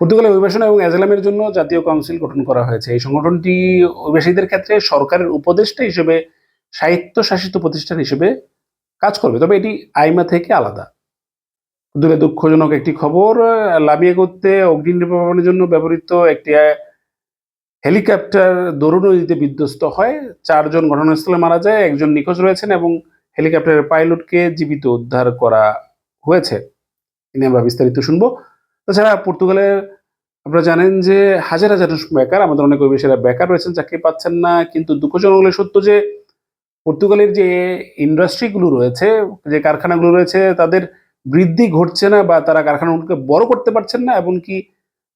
পর্তুগালে অভিবাসন এবং অ্যাজালামের জন্য জাতীয় কাউন্সিল গঠন করা হয়েছে। এই সংগঠনটি অভিবাসীদের ক্ষেত্রে সরকারের উপদেষ্টা হিসেবে, স্বায়ত্তশাসিত প্রতিষ্ঠান হিসেবে কাজ করবে। তবে এটি আইমা থেকে আলাদা। পর্তুগালে দুঃখজনক একটি খবর, লামিয়ে করতে অগ্নি নির্বাপনের জন্য ব্যবহৃত একটি হেলিকপ্টার দরু নদীতে বিধ্বস্ত হয়। চারজন ঘটনাস্থলে মারা যায়, একজন নিখোঁজ রয়েছেন এবং হেলিকপ্টারের পাইলটকে জীবিত উদ্ধার করা হয়েছে। এ আমরা বিস্তারিত শুনব। তাছাড়া পর্তুগালের আপনারা জানেন যে হাজার হাজার বেকার, আমাদের অনেক অভিবাসীরা বেকার রয়েছেন, চাকরি পাচ্ছেন না, কিন্তু দুঃখজনক হলে সত্য যে পর্তুগালের যে ইন্ডাস্ট্রিগুলো রয়েছে, যে কারখানাগুলো রয়েছে, তাদের বৃদ্ধি ঘটছে না বা তারা কারখানাগুলোকে বড় করতে পারছেন না, এমনকি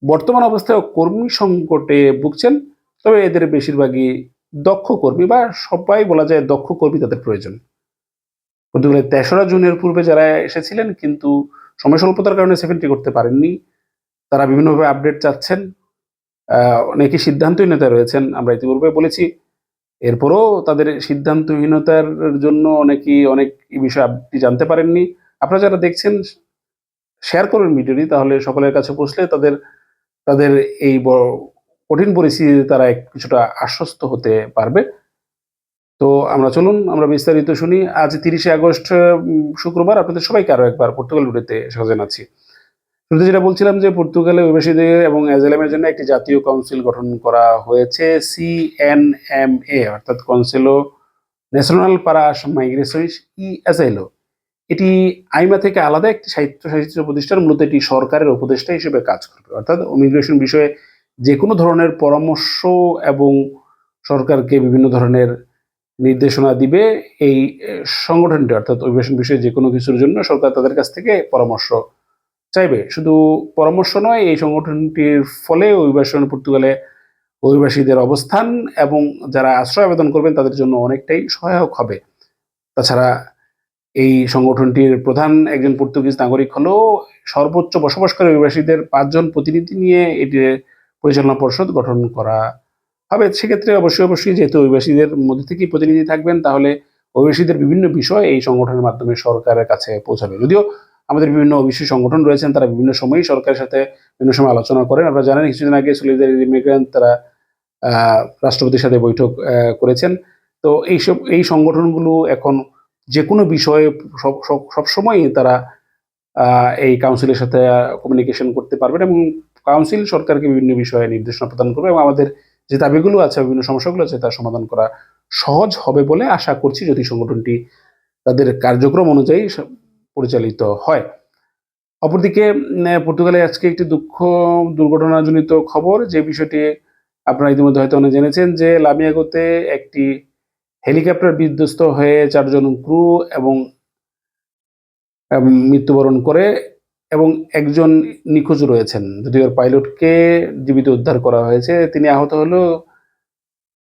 বর্তমান অবস্থায় কর্মী সংকটে ভুগছেন। তবে এদের বেশিরভাগই দক্ষ কর্মী বা সবাই বলা যায় দক্ষ কর্মী তাদের প্রয়োজন। পর্তুগালের তেসরা জুনের পূর্বে যারা এসেছিলেন, কিন্তু সময় স্বল্পতার কারণে সেভেন্টি করতে পারেননি। তারা বিভিন্নভাবে আপডেট চাচ্ছেন। অনেকে সিদ্ধান্তহীনতায় রয়েছেন, আমরা ইতিপূর্বে বলেছি। এরপরও তাদের সিদ্ধান্তহীনতার জন্য অনেকেই অনেক বিষয়ে আপনি জানতে পারেননি। আপনারা যারা দেখছেন শেয়ার করবেন ভিডিওটি, তাহলে সকলের কাছে পৌঁছলে তাদের তাদের এই কঠিন পরিস্থিতিতে তারা কিছুটা আশ্বস্ত হতে পারবে। তো আমরা চলুন, আমরা বিস্তারিত শুনি। আজ তিরিশে আগস্ট শুক্রবার আপনাদের সবাইকে আরও একবার পর্তুগাল রুটেতে স্বাগত জানাচ্ছি। যেটা বলছিলাম যে পর্তুগালে অভিবাসীদের এবং অ্যাজেলামের জন্য একটি জাতীয় কাউন্সিল গঠন করা হয়েছে সিএনএমএ অর্থাৎ কনসেলো ন্যাশনাল পারা মাইগ্রেশন ই অ্যাসাইলো এটি আইমা থেকে আলাদা একটি সাহিত্য সাহিত্য প্রতিষ্ঠান, মূলত এটি সরকারের উপদেষ্টা হিসেবে কাজ করবে। অর্থাৎ ইমিগ্রেশন বিষয়ে যে কোনো ধরনের পরামর্শ এবং সরকারকে বিভিন্ন ধরনের নির্দেশনা দিবে এই সংগঠনটি, অর্থাৎ অভিবাসন বিষয়ে যে কোনো কিছুর জন্য সরকার তাদের কাছ থেকে পরামর্শ চাইবে। শুধু পরামর্শ নয়, এই সংগঠনটির ফলে অভিবাসন পর্তুগালে অভিবাসীদের অবস্থান এবং যারা আশ্রয় আবেদন করবেন তাদের জন্য অনেকটাই সহায়ক হবে। তাছাড়া এই সংগঠনটির প্রধান একজন পর্তুগিজ নাগরিক হলেও সর্বোচ্চ বসবাসকারী অভিবাসীদের পাঁচজন প্রতিনিধি নিয়ে এটির পরিচালনা পর্ষদ গঠন করা হবে সেক্ষেত্রে অবশ্যই অবশ্যই যেহেতু অভিবাসীদের মধ্যে থেকেই প্রতিনিধি থাকবেন, তাহলে অভিবাসীদের বিভিন্ন বিষয় এই সংগঠনের মাধ্যমে সরকারের কাছে পৌঁছাবে। যদিও আমাদের বিভিন্ন অভিবাসী সংগঠন রয়েছেন, তারা বিভিন্ন সময়ই সরকারের সাথে বিভিন্ন সময় আলোচনা করেন। আপনারা জানেন, কিছুদিন আগে সলিদারি ইমিগ্রেন্ট তারা রাষ্ট্রপতির সাথে বৈঠক করেছেন। তো এইসব, এই সংগঠনগুলো এখন যে কোনো বিষয়ে সব, সব- সবসময়ই তারা এই কাউন্সিলের সাথে কমিউনিকেশন করতে পারবেন এবং কাউন্সিল সরকারকে বিভিন্ন বিষয়ে নির্দেশনা প্রদান করবে এবং আমাদের যে দাবিগুলো আছে বিভিন্ন সমস্যাগুলো আছে তার সমাধান করা সহজ হবে বলে আশা করছি যদি সংগঠনটি তাদের কার্যক্রম অনুযায়ী পরিচালিত হয়। অপরদিকে পর্তুগালে আজকে একটি দুঃখ, দুর্ঘটনাজনিত খবর যে বিষয়টি আপনারা ইতিমধ্যে হয়তো অনেক জেনেছেন যে লামিয়াগোতে একটি হেলিকপ্টার বিধ্বস্ত হয়ে চারজন ক্রু এবং মৃত্যুবরণ করে এবং একজন নিখোঁজ রয়েছেন। যদিও পাইলটকে জীবিত উদ্ধার করা হয়েছে। তিনি আহত হলেও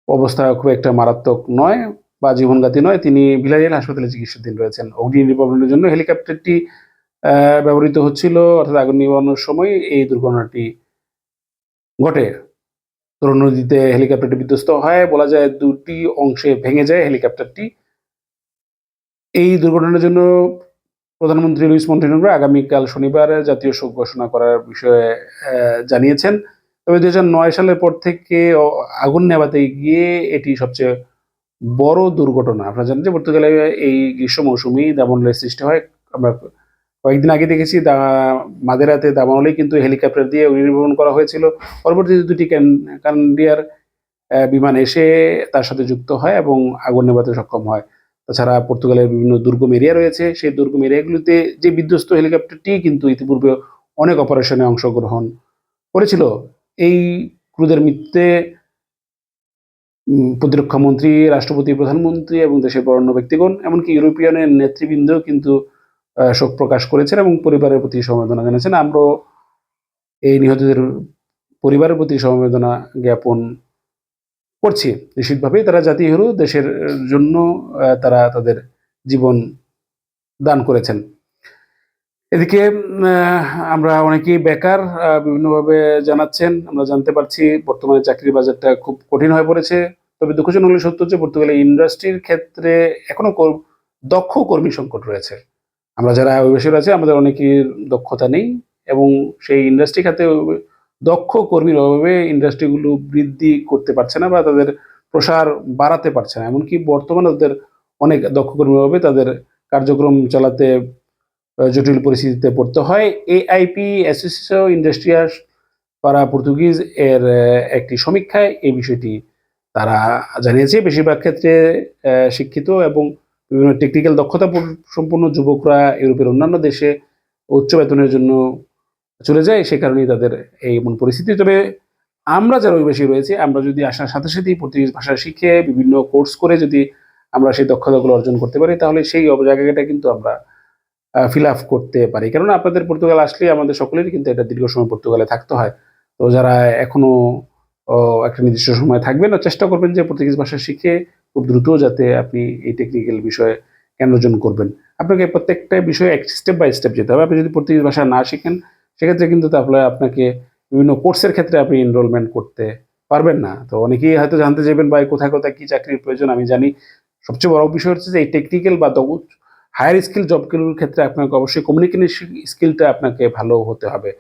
অবস্থা খুব একটা মারাত্মক নয় বা জীবনঘাতী নয়। তিনি ভিলারিয়াল হাসপাতালে চিকিৎসাধীন রয়েছেন। অগ্নি নির্বাপনের জন্য হেলিকপ্টারটি ব্যবহৃত হচ্ছিল, অর্থাৎ আগুন নিবানোর সময় এই দুর্ঘটনাটি ঘটে। তরুণ নদীতে হেলিকপ্টারটি বিধ্বস্ত হয়। বলা যায় দুটি অংশে ভেঙে যায় হেলিকপ্টারটি। এই দুর্ঘটনার জন্য প্রধানমন্ত্রী লুইস মন্টেনেগ্রো আগামীকাল শনিবার জাতীয় শোক ঘোষণা করার বিষয়ে জানিয়েছেন। তবে দুই নয় সালের পর থেকে আগুন নেভাতে গিয়ে এটি সবচেয়ে বড় দুর্ঘটনা। আপনারা জানেন যে পর্তুগালে এই গ্রীষ্ম মৌসুমে দাবানলের সৃষ্টি হয়। আমরা কয়েকদিন আগে দেখেছি দা- মাদেরাতে দাবানলেই কিন্তু হেলিকপ্টার দিয়ে নির্মাণ করা হয়েছিল। পরবর্তীতে দুটি কানাডিয়ার বিমান এসে তার সাথে যুক্ত হয় এবং আগুন নেভাতে সক্ষম হয়। তাছাড়া পর্তুগালের বিভিন্ন দুর্গম এরিয়া রয়েছে, সেই দুর্গম এরিয়াগুলিতে যে বিধ্বস্ত হেলিকপ্টারটি কিন্তু ইতিপূর্বে অনেক অপারেশনে অংশগ্রহণ করেছিল। এই ক্রুদের মৃত্যুতে প্রতিরক্ষা মন্ত্রী, রাষ্ট্রপতি, প্রধানমন্ত্রী এবং দেশের বরেণ্য ব্যক্তিগণ, এমনকি ইউরোপিয়ানের নেতৃবৃন্দ কিন্তু শোক প্রকাশ করেছেন এবং পরিবারের প্রতি সমবেদনা জানিয়েছেন। আমরা এই নিহতদের পরিবারের প্রতি সমবেদনা জ্ঞাপন করছি। নিশ্চিতভাবেই তারা জাতি হিরো দেশের জন্য তারা তাদের জীবন দান করেছেন। এদিকে আমরা অনেকেই বেকার বিভিন্নভাবে জানাচ্ছেন, আমরা জানতে পারছি বর্তমানে চাকরির বাজারটা খুব কঠিন হয়ে পড়েছে। তবে দুঃখজনক হলে সত্য যে পর্তুগালে ইন্ডাস্ট্রির ক্ষেত্রে এখনও দক্ষ কর্মী সংকট রয়েছে। আমরা যারা অভিবাসী আছে আমাদের অনেকের দক্ষতা নেই এবং সেই ইন্ডাস্ট্রি খাতে দক্ষ কর্মীর অভাবে ইন্ডাস্ট্রিগুলো বৃদ্ধি করতে পারছে না বা তাদের প্রসার বাড়াতে পারছে না। এমনকি বর্তমানে তাদের অনেক দক্ষ কর্মীর অভাবে তাদের কার্যক্রম চালাতে জটিল পরিস্থিতিতে পড়তে হয়। এআইপি অ্যাসোসিয়েশন ইন্ডাস্ট্রিয়াস পারা পর্তুগিজ এর একটি সমীক্ষায় এই বিষয়টি তারা জানিয়েছে। বেশিরভাগ ক্ষেত্রে শিক্ষিত এবং বিভিন্ন টেকনিক্যাল দক্ষতা সম্পন্ন যুবকরা ইউরোপের অন্যান্য দেশে উচ্চ বেতনের জন্য চলে যায়, সে কারণেই তাদের এই এমন পরিস্থিতি। তবে আমরা যারা অভিবাসী রয়েছে, আমরা যদি আসার সাথে সাথেই পর্তুগিজ ভাষা শিখে বিভিন্ন কোর্স করে যদি আমরা সেই দক্ষতাগুলো অর্জন করতে পারি, তাহলে সেই জায়গাটা কিন্তু আমরা ফিল আপ করতে পারি। কেননা আপনাদের পর্তুগাল আসলে আমাদের সকলেরই কিন্তু এটা দীর্ঘ সময় পর্তুগালে থাকতে হয়। তো যারা এখনও একটা নির্দিষ্ট সময় থাকবেন না চেষ্টা করবেন যে পর্তুগিজ ভাষা শিখে খুব দ্রুত যাতে আপনি এই টেকনিক্যাল বিষয়ে জ্ঞান অর্জন করবেন। আপনাকে প্রত্যেকটা বিষয়ে এক স্টেপ বাই স্টেপ যেতে হবে। আপনি যদি পর্তুগিজ ভাষা না শিখেন সেক্ষেত্রে কিন্তু তাহলে আপনাকে বিভিন্ন কোর্সের ক্ষেত্রে আপনি এনরোলমেন্ট করতে পারবেন না। তো অনেকেই হয়তো জানতে চাইবেন বা কোথায় কোথায় কী চাকরির প্রয়োজন? আমি জানি সবচেয়ে বড় বিষয় হচ্ছে যে এই টেকনিক্যাল বা হায়ার স্কিল জবগুলোর ক্ষেত্রে আপনাকে অবশ্যই কমিউনিকেশন স্কিলটা আপনাকে ভালো হতে হবে।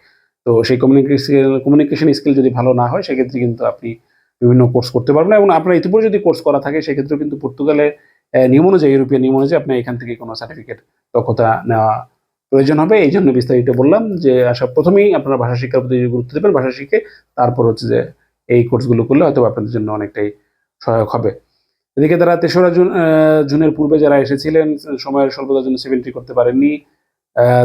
তো সেই কমিউনিকেশন কমিউনিকেশন স্কিল যদি ভালো না হয়, সেক্ষেত্রে কিন্তু আপনি বিভিন্ন কোর্স করতে পারবেন এবং আপনার ইতিপূর্বে যদি কোর্স করা থাকে সেক্ষেত্রে কিন্তু পর্তুগালে নিয়ম অনুযায়ী ইউরোপিয়ান নিয়ম অনুযায়ী আপনার এখান থেকে কোনো সার্টিফিকেট দক্ষতা নেওয়া প্রয়োজন হবে, এই জন্য বিস্তারিত বললাম যে আসা প্রথমেই আপনারা ভাষা শিক্ষার প্রতি গুরুত্ব দেবেন ভাষা শিখে, তারপর হচ্ছে যে, এই কোর্সগুলো করলে হয়তো আপনাদের জন্য অনেকটাই সহায়ক হবে। এদিকে তারা তেসরা জুন জুনের পূর্বে যারা এসেছিলেন, সময়ের স্বল্পতার জন্য সেভেন্টি করতে পারেননি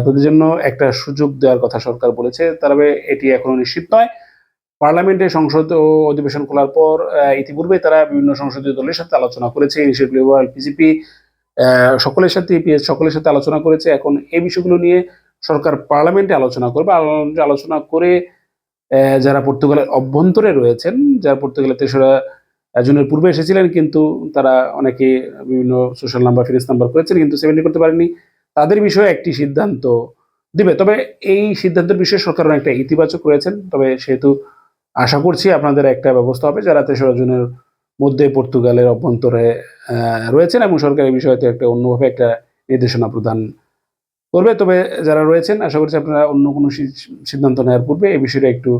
তাদের জন্য একটা সুযোগ দেওয়ার কথা সরকার বলেছে। তবে এটি এখনও নিশ্চিত নয়। পার্লামেন্টে সংসদ ও অধিবেশন খোলার পর ইতিপূর্বে তারা বিভিন্ন সংসদীয় দলের সাথে আলোচনা করেছে ইনিশিয়েটিভ লিবারাল পিজিপি সকলের সাথে ইপিএস, সকলের সাথে আলোচনা করেছে। এখন এই বিষয়গুলো নিয়ে সরকার পার্লামেন্টে আলোচনা করবে। আলো- আলোচনা করে যারা পর্তুগালের অভ্যন্তরে রয়েছেন, যারা পর্তুগালের তেসরা জুনের পূর্বে এসেছিলেন, কিন্তু তারা অনেকে বিভিন্ন সোশ্যাল নাম্বার ফিরেন্স নাম্বার করেছেন, কিন্তু সেভেন্টি করতে পারেনি তাদের বিষয়ে একটি সিদ্ধান্ত দিবে। তবে এই সিদ্ধান্তের বিষয়ে সরকার অনেকটা ইতিবাচক রয়েছেন। তবে সেহেতু আশা করছি আপনাদের একটা ব্যবস্থা হবে, যারা তেসরা জুনের মধ্যে পর্তুগালের অভ্যন্তরে রয়েছেন এবং সরকার এই বিষয়তে একটা অন্যভাবে একটা নির্দেশনা প্রদান করবে। তবে যারা রয়েছেন, আশা করছি আপনারা অন্য কোনো সিদ্ধান্ত নেওয়ার পূর্বে এই বিষয়টা একটু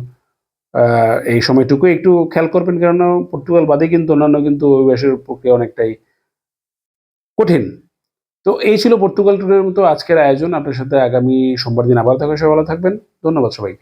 এই সময়টুকু একটু খেয়াল করবেন। কারণ পর্তুগাল বাদে কিন্তু অন্যান্য কিন্তু অভিবাসের পক্ষে অনেকটাই কঠিন। তো এই ছিল পর্তুগাল ট্যুরের মতো আজকের আয়োজন। আপনার সাথে আগামী সোমবার দিন আবার থাকা সবাই ভালো থাকবেন। ধন্যবাদ সবাইকে।